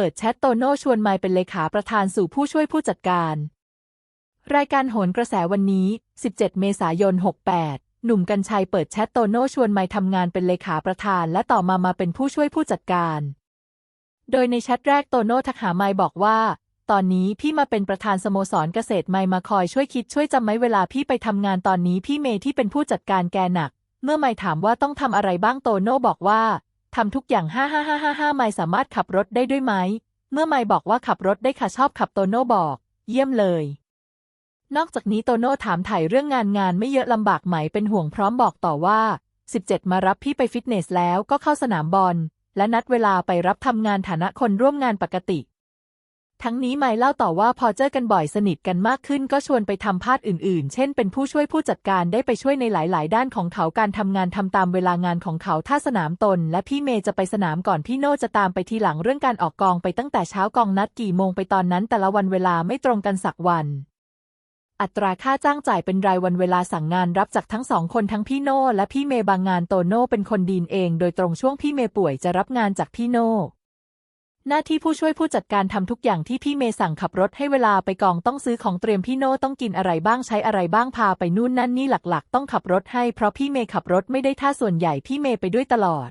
เปิดแชทโตโน่ชวนไมค์เป็นเลขาประธานสู่ผู้ช่วยผู้จัดการ รายการโหนกระแสวันนี้ 17 เมษายน 68 หนุ่มกัญชัยเปิดแชทโตโน่ชวนไมค์ทำงานเป็นเลขาประธาน และต่อมามาเป็นผู้ช่วยผู้จัดการ โดยในแชทแรกโตโน่ทักหาไมค์บอกว่า ตอนนี้พี่มาเป็นประธานสโมสรเกษตรไมค์มาคอยช่วยคิดช่วยจำไหมเวลาพี่ไปทำงานตอนนี้พี่เมย์ที่เป็นผู้จัดการแกหนัก เมื่อไมค์ถามว่าต้องทำอะไรบ้างโตโน่บอกว่า ทำทุกอย่างห้าห้าห้าห้าห้าไมค์สามารถขับรถได้ด้วยไหม เมื่อไมค์บอกว่าขับรถได้ค่ะชอบขับโตโน่บอก เยี่ยมเลย นอกจากนี้โตโน่ถามถ่ายเรื่องงานงานไม่เยอะลำบากไหมเป็นห่วงพร้อมบอกต่อว่า 17 มารับพี่ไปฟิตเนสแล้วก็เข้าสนามบอล และนัดเวลาไปรับทำงานฐานะคนร่วมงานปกติ ทั้งนี้ไมค์เล่าต่อว่าพอเจอกันบ่อยสนิทกันมากขึ้นก็ชวนไปทำพาดอื่นๆ เช่นเป็นผู้ช่วยผู้จัดการได้ไปช่วยในหลาย ๆ ด้านของเขาการทำงานทำตามเวลางานของเขาถ้าสนามตน และพี่เมย์จะไปสนามก่อนพี่โน่จะตามไปทีหลังเรื่องการออกกองไปตั้งแต่เช้ากองนัดกี่โมงไปตอนนั้น แต่ละวันเวลาไม่ตรงกันสักวัน อัตราค่าจ้างจ่ายเป็นรายวันเวลาสั่งงานรับจากทั้งสองคนทั้งพี่โน่และพี่เมย์บางงานโตโน่เป็นคนดีนเอง โดยตรงช่วงพี่เมย์ป่วยจะรับงานจากพี่โน่ หน้าที่ผู้ช่วยผู้จัดการทำทุกอย่างที่พี่เมย์สั่งขับรถให้เวลาไปกองต้องซื้อของเตรียมพี่โน่ต้องกินอะไรบ้างใช้อะไรบ้างพาไปนู่นนั่นนี่หลักๆ ต้องขับรถให้เพราะพี่เมย์ขับรถไม่ได้ท่าส่วนใหญ่พี่เมย์ไปด้วยตลอด